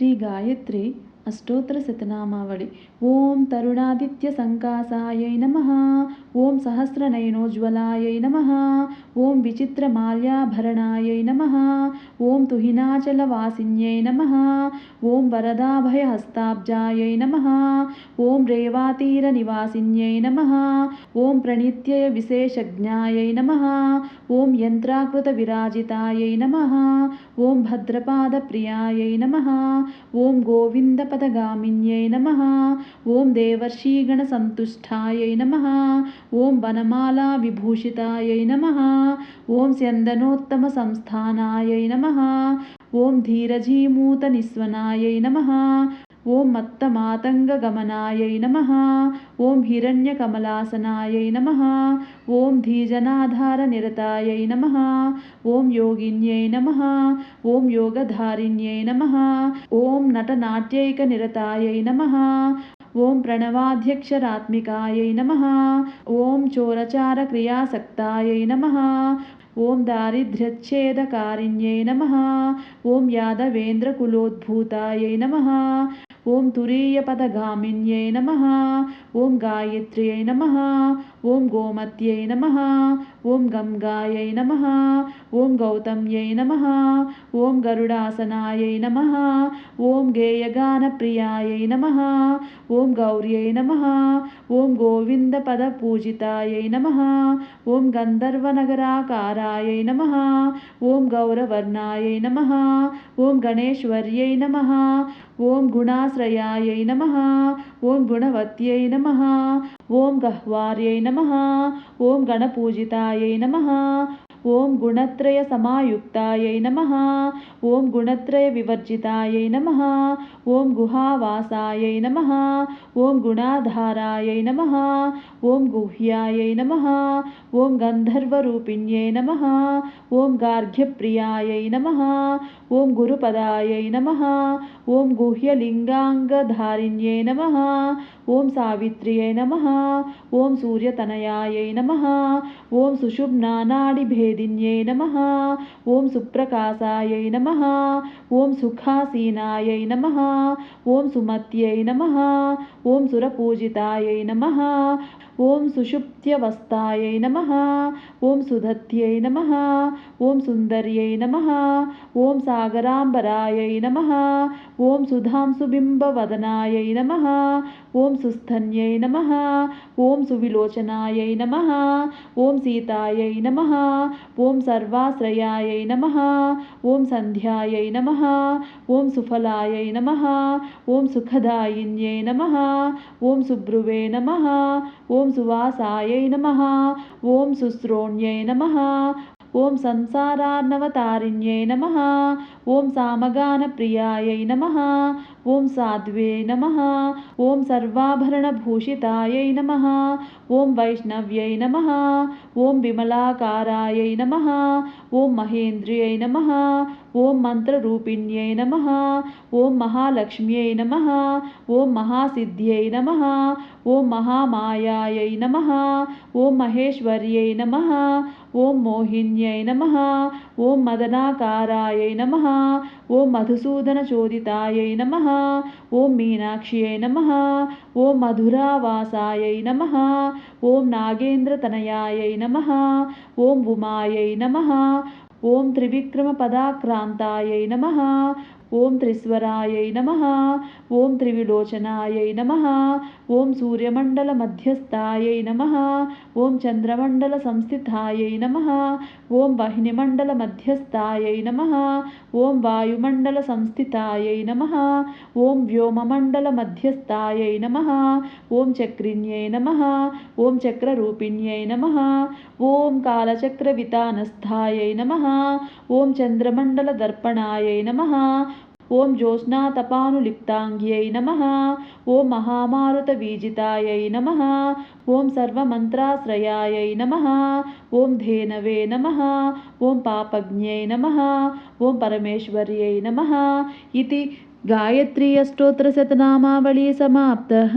శ్రీ గాయత్రి అష్టోత్తర శతనామావళి. ఓం తరుణాదిత్య సంకాసాయై నమ. ఓం సహస్రనయనోజ్వలాయై నమ. ఓం విచిత్రమాల్యాభరణాయై నమ. ఓం తుహినాచలవాసిన్యై నమ. ఓం వరదాభయహస్తాబ్జాయై నమ. ॐ रेवातीरनिवासिन्यै नमः ॐ प्रणीत्यय विशेषज्ञायै नमः ॐ यन्त्राकृतविराजितायै नमः ॐ भद्रपादप्रियायै नमः ॐ गोविन्दपदगामिन्यै नमः ॐ देवर्षीगणसन्तुष्टायै नमः ॐ वनमालाविभूषितायै नमः ॐ स्यन्दनोत्तमसंस्थानायै नमः ॐ धीरजीमूतनिस्वनायै नमः ఓం మత్తమాతంగమనాయై నమ. ఓం హిరణ్యకమలాసనాయై నమ. ఓం ధీజనాధార నిరతాయై నమ. ఓం యోగిన్యై నమ. ఓం యోగధారిణ్యై నమ. ఓం నటనాట్యైక నిరతాయై నమ. ఓం ప్రణవాధ్యక్షరాత్మికాయై నమ. ఓం చోరచార క్రియాసక్తాయై నమ. ఓం దారిద్ర్యచ్ఛేదకారిణ్యై నమ. ఓం యాదవేంద్రకులోద్భూతాయై నమ. ఓం తురీయపదగామిన్యై నమ ఓం గాయత్ర్యై నమ ఓం గోమత్యై నమ ఓం గంగాయై నమ ఓం గౌతమ్యై నమ ఓం గరుడాసనాయై నమ ఓం గేయగానప్రియాయై నమ ఓం గౌర్యై నమ ఓం గోవిందపదపూజితాయై నమ ఓం గంధర్వనగరాకారాయై నమ ఓం గౌరవర్ణాయై నమ ఓం గణేశ్వర్యై నమ ఓం గుణా గుణాశ్రయాయై నమ. ఓం గుణవత్యై నమ. ఓం గహ్వార్యై నమ. ఓం గణపూజితాయై నమ. ఓం గుణత్రయ సమాయుక్తాయై నమ ఓం గుణత్రయ వివర్జితాయై నమ ఓం గుహావాసాయై నమ ఓం గుణాధారాయై నమ ఓం గుహ్యాయై నమ ఓం గంధర్వరూపిణ్యై నమ ఓం గార్ఘ్యప్రియాయై నమ ఓం గురుపదాయై నమ ఓం గుహ్యలింగాంగధారిణ్యై నమ ఓం సావిత్ర్యై నమ ఓం సూర్యతనయాయై నమ ఓం సుషుబ్నానాడిభే వేదిన్యై నమ. ఓం సుప్రకాశాయై నమ. ఓం సుఖాసీనాయై నమ. ఓం సుమత్యై నమ. ఓం సురపూజితాయై నమ. ఓం సుషుప్త్యవస్థాయై నమ ఓం సుధత్యై నమ ఓం సుందర్యై నమ ఓం సాగరాంబరాయై నమ ఓం సుధాంసుబింబవదనాయై నమ ఓం సుస్థన్యై నమ ఓం సువిలోచనాయై నమ ఓం సీతాయై నమ ఓం సర్వాశ్రయాయై నమ ఓం సంధ్యాయై నమ ఓం సుఫలాయై నమ ఓం సుఖదాయిన్యై నమ ఓం సుబ్రువే నమ ఓం సువాసాయై నమ. ఓం శుశ్రోణ్యై నమ. ఓం సంసారార్ణవతారిణ్యై నమ. ఓం సామగాన ప్రియాయై నమ. ॐ साध्वे नमः ॐ सर्वाभरणभूषितायै नमः ॐ वैष्णव्यै नमः ॐ विमलाकारायै नमः ॐ महेन्द्र्यै नमः ॐ मन्त्ररूपिण्यै नमः ॐ महालक्ष्म्यै नमः ॐ महासिद्ध्यै नमः ॐ महामायायै नमः ॐ महेश्वर्यै नमः ॐ मोहिन्यै नमः ॐ मदनाकारायै नमः ॐ मधुसूदनचोदितायै नमः ఓం మీనాక్షియై నమ. ఓం మధురావాసాయై నమ. ఓం నాగేంద్రతనయాయై నమ. ఓం ఉమాయై నమ. ఓం త్రివిక్రమ పదాక్రాంతాయై నమ. ఓం త్రిస్వరాయై నమ ఓం త్రివిలోచనాయై నమ ఓం సూర్యమండల మధ్యస్థాయై నమ ఓం చంద్రమండల సంస్థితాయై నమ ఓం వహినిమండల మధ్యస్థాయై నమ ఓం వాయుమండల సంస్థితాయై నమ ఓం వ్యోమమండల మధ్యస్థాయై నమ ఓం చక్రిణ్యై నమ ఓం చక్రరూపిణ్యై నమ ఓం కాలచక్ర వితానస్థాయై నమ ఓం చంద్రమండల దర్పణాయై నమ ॐ ज्योत्स्नातपानुलिप्ताङ्ग्यै नमः। ॐ महामारुतवीजितायै नमः। ॐ सर्वमन्त्राश्रयायै नमः। ॐ धेनवे नमः। ॐ पापज्ञै नमः। ॐ परमेश्वर्यै नमः। इति गायत्री अष्टोत्तरशतनामावली समाप्तः